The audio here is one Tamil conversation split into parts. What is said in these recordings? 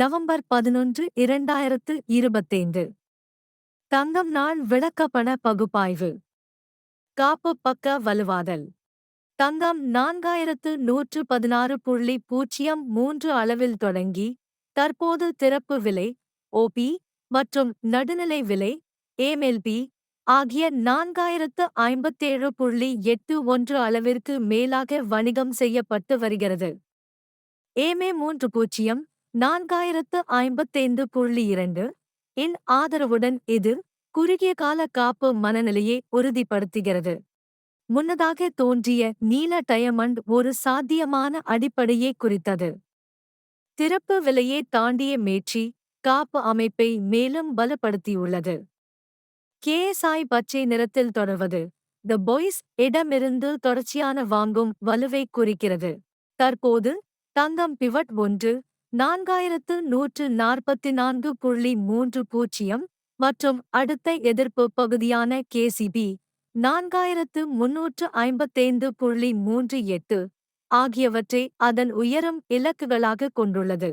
நவம்பர் பதினொன்று இரண்டாயிரத்து இருபத்தைந்து. தங்கம் நாள் விளக்கப்பண பகுப்பாய்வு. காப்பு பக்க வலுவாதல். தங்கம் நான்காயிரத்து நூற்று பதினாறு புள்ளி பூஜ்ஜியம் மூன்று அளவில் தொடங்கி தற்போது திறப்பு விலை ஓபி மற்றும் நடுநிலை விலை ஏமெல்பி ஆகிய நான்காயிரத்து ஐம்பத்தேழு புள்ளி எட்டு ஒன்று அளவிற்கு மேலாக வணிகம் செய்யப்பட்டு வருகிறது. ஏமே மூன்று பூஜ்ஜியம் நான்காயிரத்து ஐம்பத்தைந்து புள்ளி இரண்டு. இன் ஆதரவுடன் இது குறுகிய கால காப்பு மனநிலையை உறுதிப்படுத்துகிறது. முன்னதாக தோன்றிய நீல டயமண்ட் ஒரு சாத்தியமான அடிப்படையை குறித்தது. திறப்பு விலையை தாண்டிய மேற்றி காப்பு அமைப்பை மேலும் பலப்படுத்தியுள்ளது. கேஎஸ்ஐ பச்சை நிறத்தில் தொடர்வது த பாய்ஸ் இடமிருந்து தொடர்ச்சியான வாங்கும் வலுவை குறிக்கிறது. தற்போது தங்கம் பிவட் ஒன்று நான்காயிரத்து நூற்று நாற்பத்தி நான்கு புள்ளி மூன்று பூஜ்ஜியம் மற்றும் அடுத்த எதிர்ப்பு பகுதியான கேசிபி நான்காயிரத்து முன்னூற்று ஐம்பத்தைந்து புள்ளி மூன்று எட்டு ஆகியவற்றை அதன் உயரம் இலக்குகளாக கொண்டுள்ளது.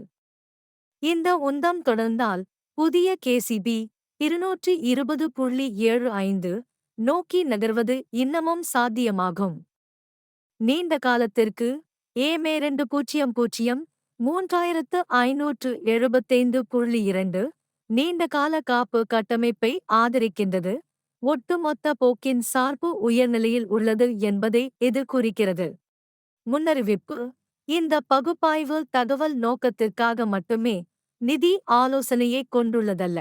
இந்த உந்தம் தொடர்ந்தால் புதிய கேசிபி இருநூற்றி இருபது புள்ளி ஏழு ஐந்து நோக்கி நகர்வது இன்னமும் சாத்தியமாகும். நீண்ட காலத்திற்கு ஏமே இரண்டு பூஜ்ஜியம் பூஜ்ஜியம் மூன்றாயிரத்து ஐநூற்று எழுபத்தைந்து புள்ளி இரண்டு நீண்டகால காப்பு கட்டமைப்பை ஆதரிக்கின்றது. ஒட்டுமொத்த போக்கின் சார்பு உயர்நிலையில் உள்ளது என்பதை இது குறிக்கிறது. முன்னறிவிப்பு. இந்த பகுப்பாய்வு தகவல் நோக்கத்திற்காக மட்டுமே நிதி ஆலோசனையை கொண்டுள்ளதல்ல.